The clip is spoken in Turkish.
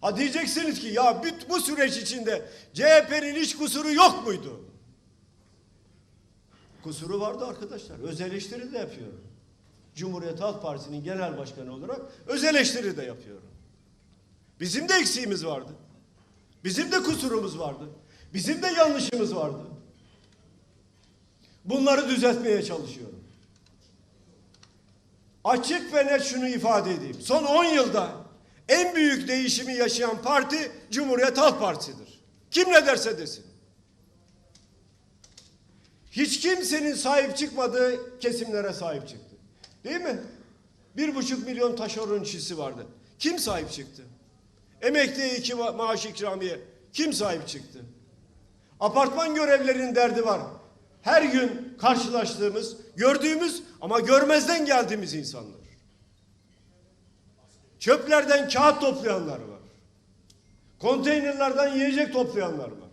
Ha diyeceksiniz ki ya bu süreç içinde CHP'nin hiç kusuru yok muydu? Kusuru vardı arkadaşlar. Öz eleştiri de yapıyorum. Cumhuriyet Halk Partisi'nin genel başkanı olarak öz eleştiri de yapıyorum. Bizim de eksiğimiz vardı. Bizim de kusurumuz vardı. Bizim de yanlışımız vardı. Bunları düzeltmeye çalışıyorum. Açık ve net şunu ifade edeyim. Son 10 yılda en büyük değişimi yaşayan parti Cumhuriyet Halk Partisi'dir. Kim ne derse desin. Hiç kimsenin sahip çıkmadığı kesimlere sahip çıktı. Değil mi? Bir buçuk milyon taşeron işçisi vardı. Kim sahip çıktı? Emekliye iki ma- maaş ikramiye. Kim sahip çıktı? Apartman görevlilerinin derdi var. Her gün karşılaştığımız, gördüğümüz ama görmezden geldiğimiz insanlar. Çöplerden kağıt toplayanlar var. Konteynerlardan yiyecek toplayanlar var.